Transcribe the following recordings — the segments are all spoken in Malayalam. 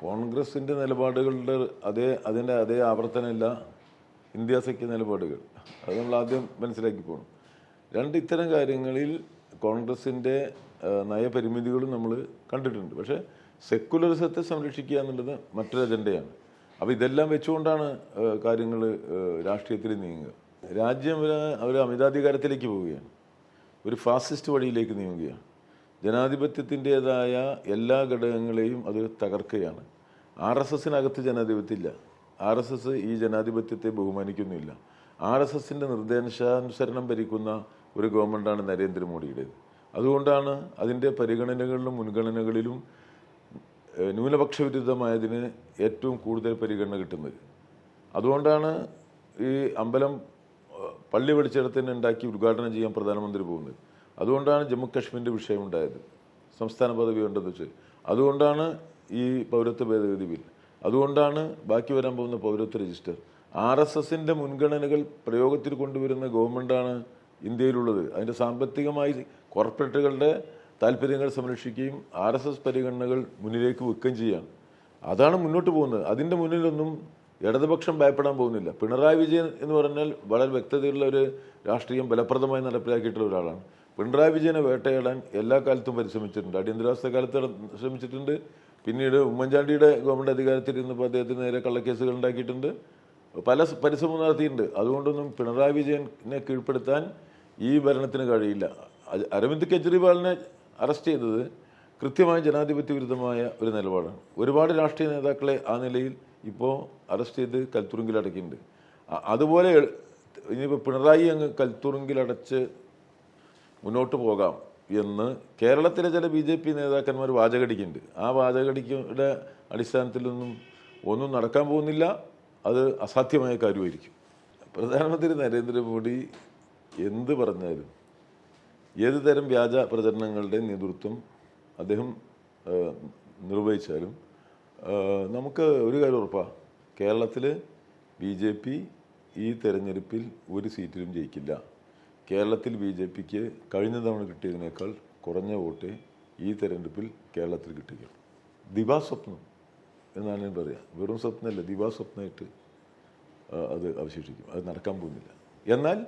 കോൺഗ്രസിന്റെ നിലപാടുകളുടെ അതേ അതിന്റെ അതേ ആവർത്തനമില്ല ഇന്ത്യ സഖ്യ നിലപാടുകൾ. അത് നമ്മൾ ആദ്യം മനസ്സിലാക്കി പോകണം രണ്ട് ഇത്തരം കാര്യങ്ങളിൽ കോൺഗ്രസിന്റെ നയപരിമിതികളും നമ്മൾ കണ്ടിട്ടുണ്ട്. പക്ഷേ സെക്കുലറിസത്തെ സംരക്ഷിക്കുക എന്നുള്ളത് മറ്റൊരു അജണ്ടയാണ്. അപ്പോൾ ഇതെല്ലാം വെച്ചുകൊണ്ടാണ് കാര്യങ്ങൾ രാഷ്ട്രീയത്തിൽ നീങ്ങുക. രാജ്യം അവർ അമിതാധികാരത്തിലേക്ക് പോവുകയാണ്. ഒരു ഫാസിസ്റ്റ് വഴിയിലേക്ക് നീങ്ങുകയാണ്. ജനാധിപത്യത്തിന്റെതായ എല്ലാ ഘടകങ്ങളെയും അത് തകർക്കുകയാണ്. ആർ എസ് എസിനകത്ത് ജനാധിപത്യമില്ല. ആർ എസ് എസ് ഈ ജനാധിപത്യത്തെ ബഹുമാനിക്കുന്നില്ല. ആർ എസ് എസിന്റെ നിർദ്ദേശാനുസരണം ഭരിക്കുന്ന ഒരു ഗവൺമെന്റാണ് നരേന്ദ്രമോദിയുടേത്. അതുകൊണ്ടാണ് അതിന്റെ പരിഗണനകളിലും മുൻഗണനകളിലും ന്യൂനപക്ഷ വിരുദ്ധമായതിന് ഏറ്റവും കൂടുതൽ പരിഗണന കിട്ടുന്നത്. അതുകൊണ്ടാണ് ഈ അമ്പലം പള്ളി വെളിച്ചെടുത്തിന് ഉണ്ടാക്കി ഉദ്ഘാടനം ചെയ്യാൻ പ്രധാനമന്ത്രി പോകുന്നത്. അതുകൊണ്ടാണ് ജമ്മു കാശ്മീരിന്റെ വിഷയമുണ്ടായത്. സംസ്ഥാന പദവി ഉണ്ടെന്ന് വെച്ച്. അതുകൊണ്ടാണ് ഈ പൗരത്വ ഭേദഗതി ബിൽ. അതുകൊണ്ടാണ് ബാക്കി വരാൻ പോകുന്ന പൗരത്വ രജിസ്റ്റർ. ആർ എസ് എസിന്റെ മുൻഗണനകൾ പ്രയോഗത്തിൽ കൊണ്ടുവരുന്ന ഗവൺമെന്റാണ് ഇന്ത്യയിലുള്ളത്. അതിന്റെ സാമ്പത്തികമായി കോർപ്പറേറ്റുകളുടെ താല്പര്യങ്ങൾ സംരക്ഷിക്കുകയും ആർ എസ് എസ് പരിഗണനകൾ മുന്നിലേക്ക് വെക്കുകയും ചെയ്യാണ്. അതാണ് മുന്നോട്ട് പോകുന്നത്. അതിന്റെ മുന്നിലൊന്നും ഇടതുപക്ഷം ഭയപ്പെടാൻ പോകുന്നില്ല. പിണറായി വിജയൻ എന്ന് പറഞ്ഞാൽ വളരെ വ്യക്തതയുള്ള ഒരു രാഷ്ട്രീയം ഫലപ്രദമായി നടപ്പിലാക്കിയിട്ടുള്ള ഒരാളാണ്. പിണറായി വിജയനെ വേട്ടയാടാൻ എല്ലാ കാലത്തും പരിശ്രമിച്ചിട്ടുണ്ട്. അടിയന്തരാവസ്ഥ കാലത്ത് ശ്രമിച്ചിട്ടുണ്ട് പിന്നീട് ഉമ്മൻചാണ്ടിയുടെ ഗവൺമെന്റ് അധികാരത്തിൽ ഇരുന്നപ്പോൾ അദ്ദേഹത്തിന് നേരെ കള്ളക്കേസുകൾ ഉണ്ടാക്കിയിട്ടുണ്ട്. പല പരിശ്രമം നടത്തിയിട്ടുണ്ട്. അതുകൊണ്ടൊന്നും പിണറായി വിജയനെ കീഴ്പ്പെടുത്താൻ ഈ ഭരണത്തിന് കഴിയില്ല. അരവിന്ദ് കെജ്രിവാളിനെ അറസ്റ്റ് ചെയ്തത് കൃത്യമായ ജനാധിപത്യ വിരുദ്ധമായ ഒരു നിലപാടാണ്. ഒരുപാട് രാഷ്ട്രീയ നേതാക്കളെ ആ നിലയിൽ ഇപ്പോൾ അറസ്റ്റ് ചെയ്ത് കൽത്തുറുങ്കിൽ അടക്കിയിട്ടുണ്ട് അതുപോലെ ഇനിയിപ്പോൾ പിണറായി അങ്ങ് കൽത്തുറുങ്കിലടച്ച് മുന്നോട്ട് പോകാം എന്ന് കേരളത്തിലെ ചില ബി ജെ പി നേതാക്കന്മാർ വാചകടിക്കുന്നുണ്ട്. ആ വാചകടിക്കയുടെ അടിസ്ഥാനത്തിലൊന്നും ഒന്നും നടക്കാൻ പോകുന്നില്ല. അത് അസാധ്യമായ കാര്യമായിരിക്കും. പ്രധാനമന്ത്രി നരേന്ദ്രമോദി എന്ത് പറഞ്ഞാലും ഏത് തരം വ്യാജ പ്രചരണങ്ങളുടെ നേതൃത്വം അദ്ദേഹം നിർവഹിച്ചാലും നമുക്ക് ഒരു കാര്യം ഉറപ്പാണ് കേരളത്തിൽ ബി ജെ പി ഈ തെരഞ്ഞെടുപ്പിൽ ഒരു സീറ്റിലും ജയിക്കില്ല. കേരളത്തിൽ ബി ജെ പിക്ക് കഴിഞ്ഞ തവണ കിട്ടിയതിനേക്കാൾ കുറഞ്ഞ വോട്ട് ഈ തെരഞ്ഞെടുപ്പിൽ കേരളത്തിൽ കിട്ടുകയുള്ളൂ ദിവാസ്വപ്നം എന്നാണ് ഞാൻ പറയുക വെറും സ്വപ്നമല്ല ദിവാസ്വപ്നമായിട്ട് അത് അവശേഷിക്കും. അത് നടക്കാൻ പോകുന്നില്ല. എന്നാൽ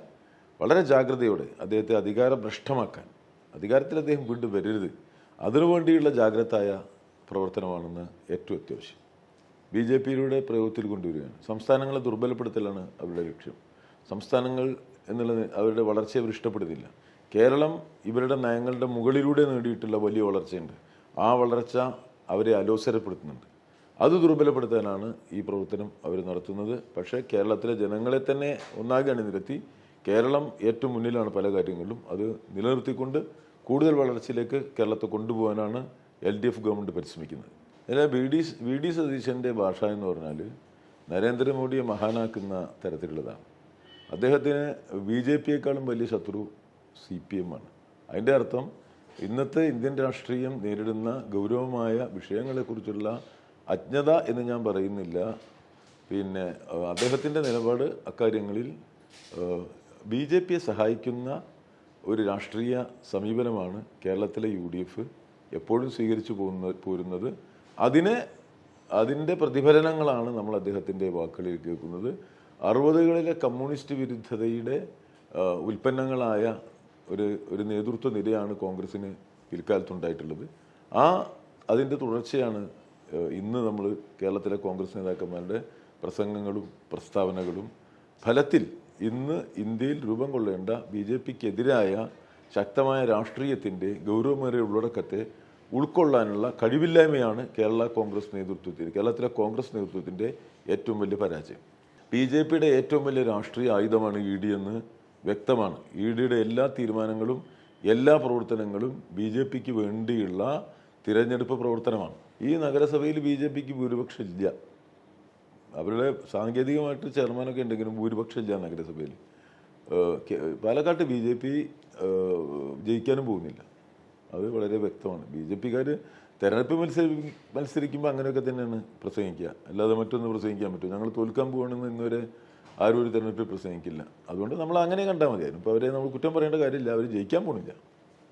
വളരെ ജാഗ്രതയോടെ അദ്ദേഹത്തെ അധികാരഭ്രഷ്ടമാക്കാൻ അധികാരത്തിൽ അദ്ദേഹം വീണ്ടും വരരുത്. അതിനുവേണ്ടിയുള്ള ജാഗ്രതായ പ്രവർത്തനമാണെന്ന് ഏറ്റവും അത്യാവശ്യം. ബി ജെ പിയിലൂടെ പ്രയോഗത്തിൽ കൊണ്ടുവരികയാണ്. സംസ്ഥാനങ്ങളെ ദുർബലപ്പെടുത്തലാണ് അവരുടെ ലക്ഷ്യം. സംസ്ഥാനങ്ങൾ എന്നുള്ളത് അവരുടെ വളർച്ചയെ അവർ ഇഷ്ടപ്പെടുന്നില്ല. കേരളം ഇവരുടെ നയങ്ങളുടെ മുകളിലൂടെ നേടിയിട്ടുള്ള വലിയ വളർച്ചയുണ്ട്. ആ വളർച്ച അവരെ അലോസരപ്പെടുത്തുന്നുണ്ട്. അത് ദുർബലപ്പെടുത്താനാണ് ഈ പ്രവർത്തനം അവർ നടത്തുന്നത്. പക്ഷേ കേരളത്തിലെ ജനങ്ങളെ തന്നെ ഒന്നാകെ അണിനിരത്തി കേരളം ഏറ്റവും മുന്നിലാണ് പല കാര്യങ്ങളിലും. അത് നിലനിർത്തിക്കൊണ്ട് കൂടുതൽ വളർച്ചയിലേക്ക് കേരളത്തെ കൊണ്ടുപോകാനാണ് എൽ ഡി എഫ് ഗവൺമെന്റ് പരിശ്രമിക്കുന്നത്. എന്നാൽ വി ഡി വി ഡി സതീശന്റെ ഭാഷ എന്ന് പറഞ്ഞാൽ നരേന്ദ്രമോദിയെ മഹാനാക്കുന്ന തരത്തിലുള്ളതാണ്. അദ്ദേഹത്തിന് ബി ജെ പിയേക്കാളും വലിയ ശത്രു സി പി എം ആണ്. അതിന്റെ അർത്ഥം ഇന്നത്തെ ഇന്ത്യൻ രാഷ്ട്രീയം നേരിടുന്ന ഗൗരവമായ വിഷയങ്ങളെക്കുറിച്ചുള്ള അജ്ഞത എന്ന് ഞാൻ പറയുന്നില്ല. പിന്നെ അദ്ദേഹത്തിന്റെ നിലപാട് അക്കാര്യങ്ങളിൽ ബി ജെ പിയെ സഹായിക്കുന്ന ഒരു രാഷ്ട്രീയ സമീപനമാണ് കേരളത്തിലെ യു ഡി എഫ് എപ്പോഴും സ്വീകരിച്ചു പോകുന്ന പോരുന്നത്. അതിന് അതിന്റെ പ്രതിഫലനങ്ങളാണ് നമ്മൾ അദ്ദേഹത്തിന്റെ വാക്കുകളിൽ കേൾക്കുന്നത്. അറുപതുകളിലെ കമ്മ്യൂണിസ്റ്റ് വിരുദ്ധതയുടെ ഉൽപ്പന്നങ്ങളായ ഒരു ഒരു നേതൃത്വ നിരയാണ് കോൺഗ്രസ്സിന് പിൽക്കാലത്തുണ്ടായിട്ടുള്ളത്. ആ അതിന്റെ തുടർച്ചയാണ് ഇന്ന് നമ്മൾ കേരളത്തിലെ കോൺഗ്രസ് നേതാക്കന്മാരുടെ പ്രസംഗങ്ങളും പ്രസ്താവനകളും. ഫലത്തിൽ ഇന്ന് ഇന്ത്യയിൽ രൂപം കൊള്ളേണ്ട ബി ജെ പിക്കെതിരായ ശക്തമായ രാഷ്ട്രീയത്തിന്റെ ഗൗരവമേറിയ ഉള്ളടക്കത്തെ ഉൾക്കൊള്ളാനുള്ള കഴിവില്ലായ്മയാണ് കേരള കോൺഗ്രസ് നേതൃത്വത്തിൽ കേരളത്തിലെ കോൺഗ്രസ് നേതൃത്വത്തിന്റെ ഏറ്റവും വലിയ പരാജയം. ബി ജെ പിയുടെ ഏറ്റവും വലിയ രാഷ്ട്രീയ ആയുധമാണ് ഇ ഡി എന്ന് വ്യക്തമാണ്. ഇ ഡിയുടെ എല്ലാ തീരുമാനങ്ങളും എല്ലാ പ്രവർത്തനങ്ങളും ബി ജെ പിക്ക് വേണ്ടിയുള്ള തിരഞ്ഞെടുപ്പ് പ്രവർത്തനമാണ്. ഈ നഗരസഭയിൽ ബി ജെ പിക്ക് ഭൂരിപക്ഷം ഇല്ല അവരുടെ സാങ്കേതികമായിട്ട് ചെയർമാനൊക്കെ ഉണ്ടെങ്കിലും ഭൂരിപക്ഷം ഇല്ല നഗരസഭയിൽ പാലക്കാട്ട് ബി ജെ പി ജയിക്കാനും പോകുന്നില്ല. അത് വളരെ വ്യക്തമാണ്. ബി ജെ പിക്കാർ തെരഞ്ഞെടുപ്പ് മത്സരി മത്സരിക്കുമ്പോൾ അങ്ങനെയൊക്കെ തന്നെയാണ് പ്രസംഗിക്കുക. അല്ലാതെ മറ്റൊന്ന് പ്രസംഗിക്കാൻ പറ്റും ഞങ്ങൾ തോൽക്കാൻ പോകണമെന്ന് ഇന്നുവരെ ആരും ഒരു തെരഞ്ഞെടുപ്പിൽ പ്രസംഗിക്കില്ല. അതുകൊണ്ട് നമ്മൾ അങ്ങനെ കണ്ടാൽ മതിയായിരുന്നു ഇപ്പോൾ അവരെ നമ്മൾ കുറ്റം പറയേണ്ട കാര്യമില്ല. അവർ ജയിക്കാൻ പോണില്ല.